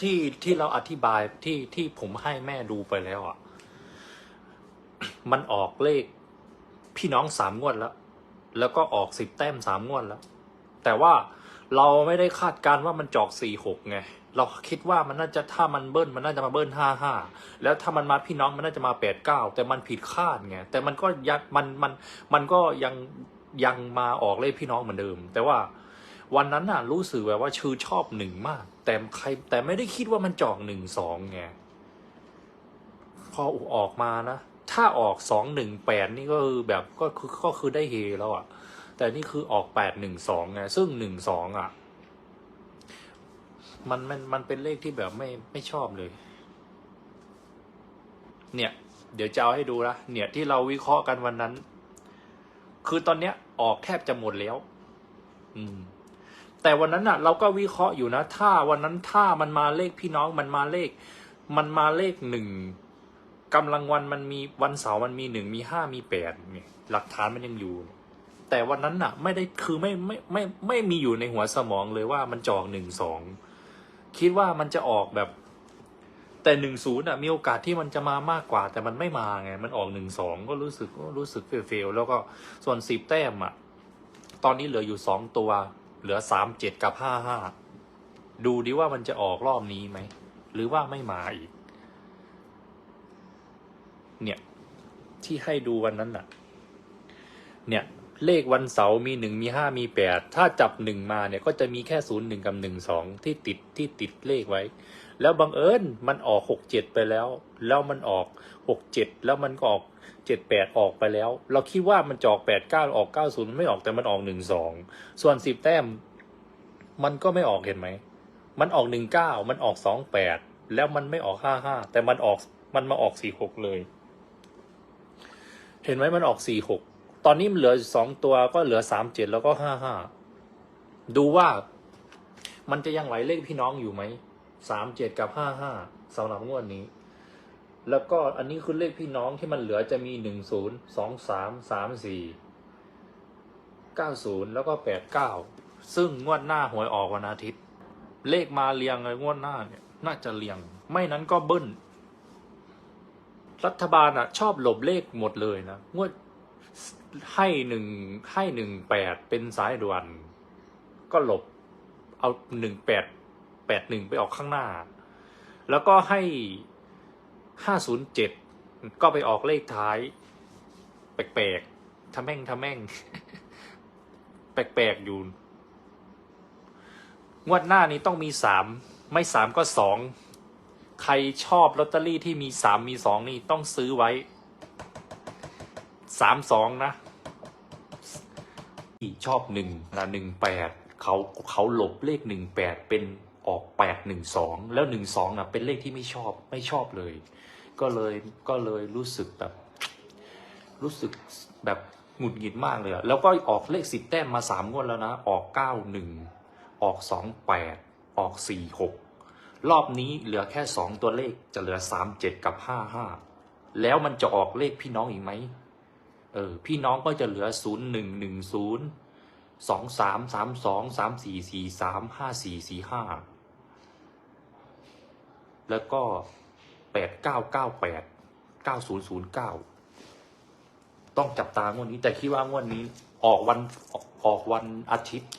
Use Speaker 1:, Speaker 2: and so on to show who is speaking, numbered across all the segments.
Speaker 1: ที่ที่เราอธิบายที่ที่ผมให้แม่ดูไปแล้วอะ มันออกเลขพี่น้องสามงวดแล้ว แล้วก็ออกสิบแต้มสามงวดแล้ว แต่ว่าเราไม่ได้คาดการณ์ว่ามันจอกสี่หกไง เราคิดว่ามันน่าจะถ้ามันเบิ้ลมันน่าจะมาเบิ้ลห้าห้าแล้วถ้ามันมาพี่น้องมันน่าจะมาแปดเก้าแต่มันผิดคาดไงแต่มันก็ยังมันมันมันก็ยังยังมาออกเลขพี่น้องเหมือนเดิม แต่ว่า วันนั้นน่ะรู้สึกแบบว่าชื่อชอบหนึ่งมาก แต่ใครแต่ไม่ได้คิดว่ามันจอกหนึ่งสองไงพอออกมานะ ถ้าออกสองหนึ่งแปดนี่ก็คือแบบก็คือก็คือได้เฮแล้วอะ่ะ แต่นี่คือออกแปดหนึ่งสองไงซึ่งหนึ่งสองอะ มันมันมันเป็นเลขที่แบบไม่ไม่ชอบเลย เนี่ย เดี๋ยวจะเอาให้ดูนะเนี่ยที่เราวิเคราะห์กันวันนั้น คือตอนเนี้ย ออกแทบจะหมดแล้ว อืม แต่วันนั้นน่ะเราก็วิเคราะห์อยู่นะ ถ้าวันนั้นถ้ามันมาเลขพี่น้องมันมาเลข มันมาเลขหนึ่งกำลังวันมันมีวันเสาร์มันมีหนึ่งมีห้ามีแปดเนี่ยหลักฐานมันยังอยู่ แต่วันนั้นน่ะ ไม่ได้คือไม่ไม่ไม่ไม่มีอยู่ในหัวสมองเลยว่ามันจอกหนึ่งสองคิดว่ามันจะออกแบบ แต่หนึ่งศูนย์อะมีโอกาสที่มันจะมามากกว่า แต่มันไม่มาไง มันออกหนึ่งสองก็รู้สึกก็รู้สึกเฟลๆแล้วก็ส่วนสิบแต้มอะ ตอนนี้เหลืออยู่สองตัว เหลือสามเจ็ดกับห้าห้าดูดิว่ามันจะออกรอบนี้ไหม หรือว่าไม่มาอีก เนี่ย ที่ให้ดูวันนั้นน่ะ เนี่ย เลขวันเสาร์มีหนึ่งมีห้ามีแปดถ้าจับหนึ่งมาเนี่ยก็จะมีแค่ศูนย์หนึ่งกับหนึ่งสองที่ติดที่ติดเลขไว้ แล้วบังเอิญมันออกหกเจ็ดไปแล้ว แล้วมันออกหกเจ็ดแล้วมันก็ออกเจ็ดแปดออกไปแล้ว เราคิดว่ามันจอกแปดเก้าออกเก้าศูนย์ไม่ออกแต่มันออกหนึ่งสองส่วนสิบแต้ม มันก็ไม่ออกเห็นไหมมันออกหนึ่งเก้ามันออกสองแปดแล้วมันไม่ออกห้าห้าแต่มันออกมันมาออกสี่หกเลย เห็นไหมมันออกสี่หก ตอนนี้มันเหลือสองตัวก็เหลือสามเจ็ดแล้วก็ห้าห้าดูว่ามันจะยังไหวเลขพี่น้องอยู่ไหมสามเจ็ดกับห้าห้าสำหรับงวดนี้ แล้วก็อันนี้คือเลขพี่น้องที่มันเหลือจะมีหนึ่งศูนย์สองสามสามสี่เก้าศูนย์แล้วก็แปดเก้าซึ่งงวดหน้าหวยออกวันอาทิตย์ เลขมาเรียงเลยงวดหน้าเนี่ยน่าจะเรียง ไม่นั้นก็เบิ้ลรัฐบาลอะ ชอบหลบเลขหมดเลยนะงวด ให้หนึ่งให้หนึ่งแปดเป็นสายด่วน ก็หลบเอาหนึ่งแปดแปดหนึ่งไปออกข้างหน้า แล้วก็ให้ห้าศูนย์เจ็ดก็ไปออกเลขท้าย แปลกๆทำแม่งทำแม่ง แปลกๆอยู่ งวดหน้านี้ต้องมีสามไม่สามก็สอง ใครชอบลอตเตอรี่ที่มีสามมีสองนี่ต้องซื้อไว้ สามสองนะชอบหนึ่งนะหนึ่งแปดเขาเขาหลบเลขหนึ่งแปดเป็นออกแปดหนึ่งสองแล้วหนึ่งสองนะเป็นเลขที่ไม่ชอบไม่ชอบเลย ก็เลยก็เลยรู้สึกแบบ รู้สึกแบบหงุดหงิดมากเลยแล้วก็ออกเลขสิบแต้มมาสามงวดแล้วนะ ออกเก้าหนึ่งออกสองแปดออกสี่หกรอบนี้เหลือแค่สองตัวเลขจะเหลือสามเจ็ดกับห้าห้าแล้วมันจะออกเลขพี่น้องอีกไหม เออพี่น้องก็จะเหลือศูนย์หนึ่งหนึ่งศูนย์สองสามสามสองสามสี่สี่สามห้าสี่สี่ห้าแล้วก็แปดเก้าเก้าแปดเก้าศูนย์ศูนย์เก้าต้องจับตางวดนี้ แต่คิดว่างวดนี้ออกวันออกวันอาทิตย์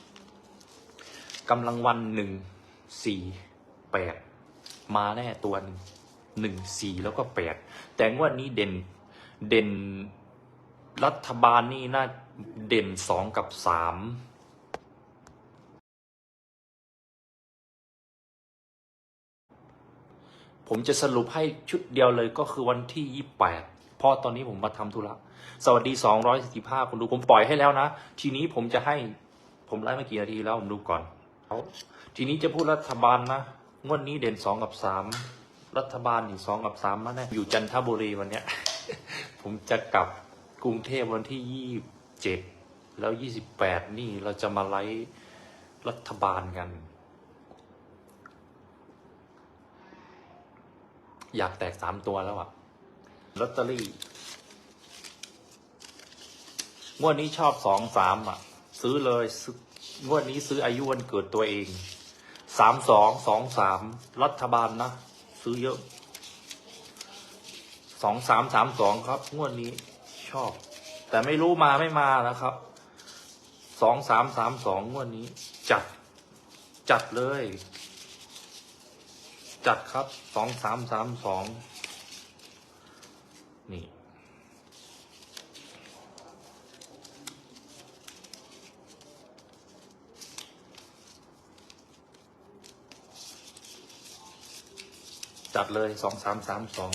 Speaker 1: กำลังวันหนึ่งสี่แปดมาแน่ตัวหนึ่งหนึ่งสี่แล้วก็แปดแต่งวดนี้เด่นเด่น รัฐบาลนี่น่าเด่นสองกับสามผมจะสรุปให้ชุดเดียวเลยก็คือวันที่ยี่แปดเพราะตอนนี้ผมมาทำธุระ สวัสดีสองร้อยสิบห้าคนดูผมปล่อยให้แล้วนะ ทีนี้ผมจะให้ ผมไล่มากี่นาทีแล้วผมดูก่อน ทีนี้จะพูดรัฐบาลนะ งวดนี้เด่นสองกับสาม รัฐบาลอีกสองกับสามมาแน่อยู่จันทบุรีวันเนี้ย ผมจะกลับ กรุงเทพวันที่ยี่เจ็ดแล้วยี่สิบแปดนี่เราจะมาไล่รัฐบาลกัน อยากแตกสามตัวแล้วอะลอตเตอรี่งวดนี้ชอบสองสามอะ ซื้อเลยงวดนี้ซื้ออายุวันเกิดตัวเองสามสองสองสามรัฐบาลนะ ซื้อเยอะสองสามสามสองครับ งวดนี้ ชอบ แต่ไม่รู้มาไม่มานะครับสองสามสามสองงวดนี้ จัด จัดเลย จัดครับสองสามสามสองนี่จัดเลยสองสามสามสอง